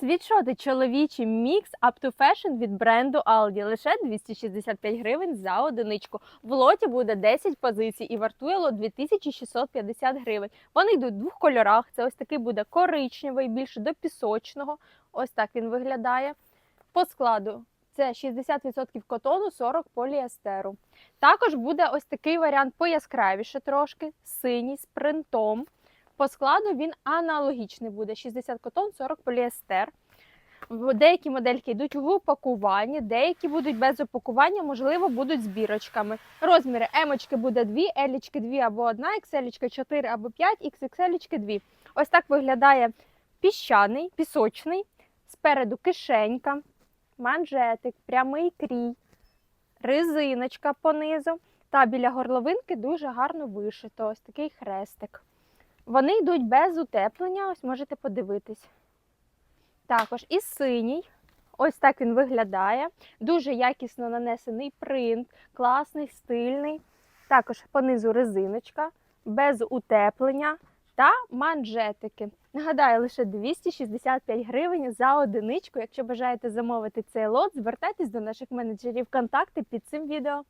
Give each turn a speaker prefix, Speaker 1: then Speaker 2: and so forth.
Speaker 1: Світшоти чоловічі мікс Up to Fashion від бренду Aldi. Лише 265 гривень за одиничку. В лоті буде 10 позицій і вартує лот 2650 гривень. Вони йдуть в двох кольорах. Це ось такий буде коричневий, більше до пісочного. Ось так він виглядає. По складу це 60% котону, 40 поліестеру. Також буде ось такий варіант пояскравіше трошки, синій з принтом. По складу він аналогічний буде: 60 котон, 40 поліестер. Деякі модельки йдуть в упакуванні, деякі будуть без упакування, можливо, будуть з бірочками. Розміри емочки буде 2, елічки 2 або 1, XL 4 або 5, XXL 2. Ось так виглядає піщаний, пісочний, спереду кишенька, манжетик, прямий крій, резиночка понизу. Та біля горловинки дуже гарно вишито. Ось такий хрестик. Вони йдуть без утеплення, ось можете подивитись. Також і синій. Ось так він виглядає. Дуже якісно нанесений принт, класний, стильний. Також понизу резиночка, без утеплення та манжетики. Нагадаю, лише 265 гривень за одиничку. Якщо бажаєте замовити цей лот, звертайтесь до наших менеджерів контакти під цим відео.